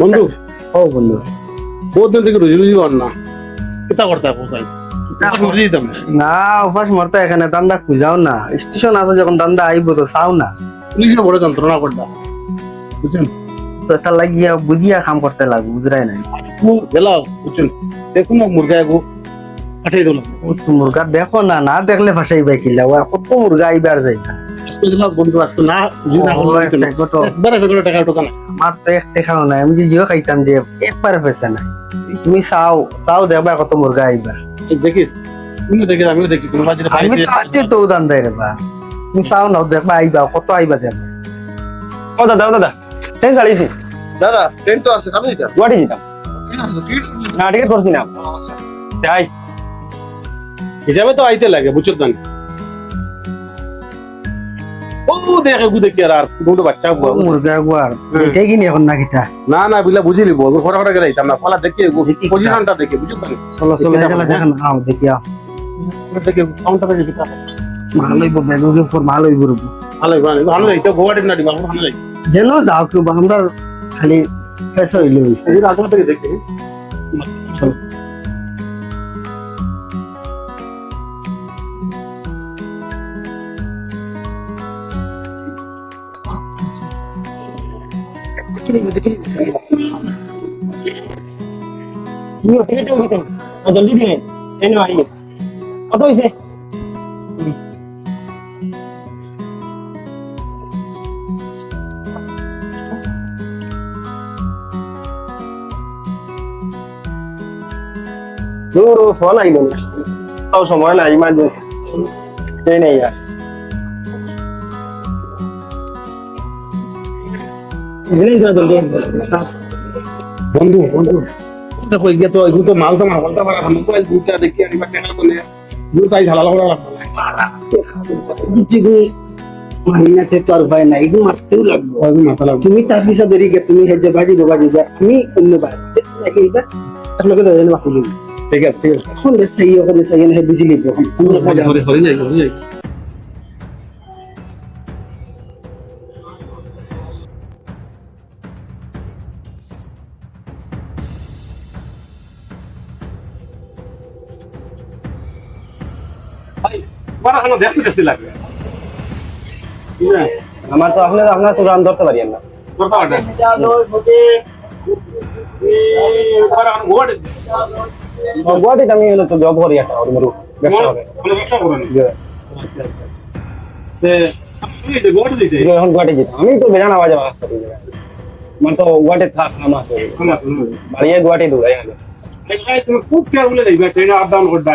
বন্ধু? ও বন্ধু। বহুত দিন থেকে রুজি রুজি কর না। কিতা করতে না উপাস মরতে এখানে দান্দা খুঁজাও না। স্টেশন আছে যখন দান্দা আইব তো চাও না। পুলিশে বড় যন্ত্রণা করতা বুঝছেন? তো তার লাগিয়া বুঝিয়া কাম করতে লাগবে বুঝরাই নাই। গেলাও বুঝছেন? দেখুন মুরগা এগো পাঠিয়ে দিলাম। মুরগা দেখো না না দেখলে ফাঁসাই বাই কিলা ও কত মুরগা আইবার যাই না আজকে দিলাম বন্ধু আজকে না না ও, করলে একটা কত একবারে টাকা টোকা না। আমার তো একটা খাও না আমি যে জিও খাইতাম যে একবারে পেছে না তুমি চাও চাও দেখবা কত মুরগা আইবা। দেখিস তুমিও দেখিস আমিও দেখি কোনো বাজিরে আমি তো আছি তো উদান দেয় রে তুমি চাও না দেখবা আইবা কত আইবা দেখবা ও দাদা ও দাদা ট্রেন চালিয়েছি। দাদা ট্রেন তো আছে গুয়াহাটি না টিকিট করছি না। তাই হিসাবে তো আইতে লাগে বুঝছ তো দেখে গু দেখি আর দুটো বাচ্চা ও মুরগা গুয়ার হুম। এটাই কিনি এখন না কিটা? বুঝলা ফলা দেখে পজিশনটা চলো চলো দেখেন আও কাউন্টার ভালো না দিবা ভালো যেন যাও কেউ আমরা খালি শেষ হইলে। হইছে এই আগে থেকে দেখে নিও টিকিট হয়ে জলদি দিলেন ট্রেন আই গেছে কত হয়েছে দূর ফোন আইলো না তাও সময় না ইমার্জেন্সি ট্রেন আসছে তোরা বন্ধু বন্ধু। দেখো তো এগুলো তো মাল সামান বলতে পারা মোবাইল দুইটা দেখি আনিবা কেন বলে দুটাই ঝালা লাগা লাগবে বুঝছি তো আর ভয় নাই এগুলো মারতেও লাগবে। ওই মাথা লাগবে তুমি তার পিছা ধরি গে তুমি হেজে বাজি বাজি যা আমি অন্য বাই এইবার আপনাকে ধরে নেওয়া ঠিক আছে ঠিক আছে। এখন সেই ওখানে সেই বুঝি লিখব আমরা মজা হরে হরে যাই হরে যাই ভাই বড় হলো দেখতে দেখতে লাগে আমার তো আপনার আপনার তো রান ধরতে পারি না করতে পারে গুয়াহাটিতে আমি হলো তো জব করি একটা ওর মরু ব্যবসা হবে কিন্তু এখন গুয়াহাটি যেতাম আমি তো বেজান আওয়াজ আওয়াজ করি আমার তো গুয়াহাটি থাক নাম আছে। বাড়িয়ে গুয়াহাটি দূরাই আগে খুব কেয়ারফুল যাইবা ট্রেনে আপ ডাউন করবা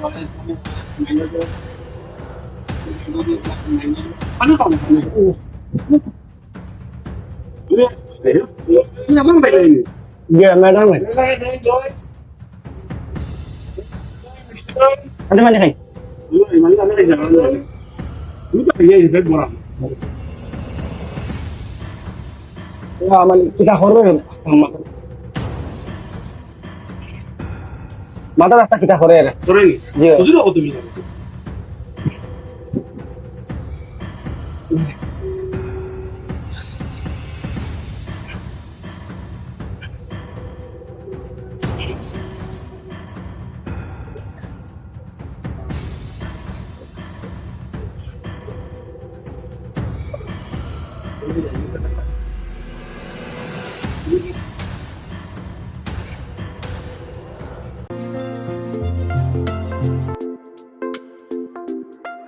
লাভ পানি খাও না তুমি আমার বাইরে গিয়ে ম্যাডাম আরে মানে খাই মানে কিটা করবে মাথা রাস্তা কিটা করে জি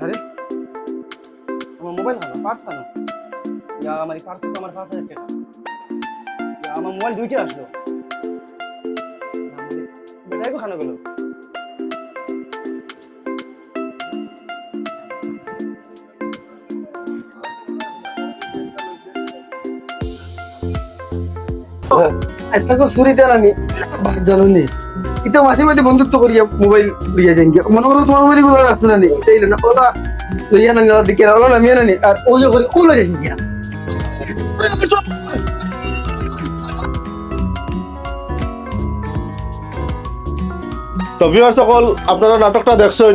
আরে, আমার মোবাইল হানো পার্স হানো ইয়া, আমার পার্সে তো আমার পাঁচ হাজার ইয়া, আমার মোবাইল দুইটা আসলো। বেটাই খানো গেল আজকাল চুরি দেন আমি জানো নি এটা মাঝে মাঝে বন্ধুত্ব করিয়া মোবাইল লইয়া যাই গিয়া। মনে করো তোমার মোবাইলগুলো রাখছো না নি এটা না, ওলা লইয়া না, ওলা দিকে ওলা নামিয়া না নি আর ও যে করে, ও লইয়া গিয়া। তো ভিউয়ার সকল, আপনারা নাটকটা দেখছেন,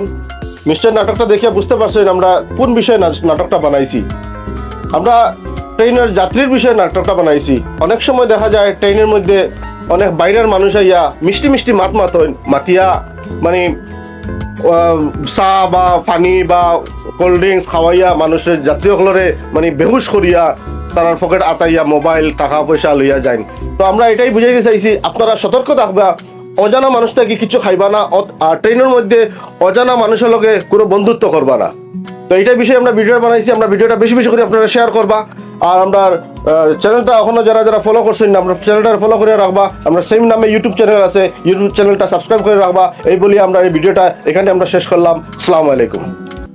নিশ্চয় নাটকটা দেখে বুঝতে পারছেন আমরা কোন বিষয়ে নাটকটা বানাইছি। আমরা ট্রেনের যাত্রীর বিষয়ে নাটকটা বানাইছি। অনেক সময় দেখা যায় ট্রেনের মধ্যে অনেক বাইরের মানুষ আইয়া মিষ্টি মিষ্টি মাত মাত মাতিয়া মানে চাহ বা পানি বা কোল্ড ড্রিঙ্কস খাওয়াইয়া মানুষের যাত্রীসকলরে মানে বেহুশ করিয়া তার পকেট আতাইয়া মোবাইল, টাকা পয়সা লইয়া যায় তো আমরা এটাই বুঝাইতে চাইছি, আপনারা সতর্ক থাকবা, অজানা মানুষটা কি কিছু খাইবা না আর ট্রেনের মধ্যে অজানা মানুষের লগে কোনো বন্ধুত্ব করবা না। তো এইটার বিষয়ে আমরা ভিডিও বানাইছি, আমরা ভিডিওটা বেশি বেশি করে আপনারা শেয়ার করবা, আর আমরা চ্যানেলটা এখনও যারা যারা ফলো করছেন না, আমরা চ্যানেলটা ফলো করে রাখবা। আমরা সেম নামে ইউটিউব চ্যানেল আছে ইউটিউব চ্যানেলটা সাবস্ক্রাইব করে রাখবা। এই বলি আমরা এই ভিডিওটা এখানে আমরা শেষ করলাম। আসসালামু আলাইকুম।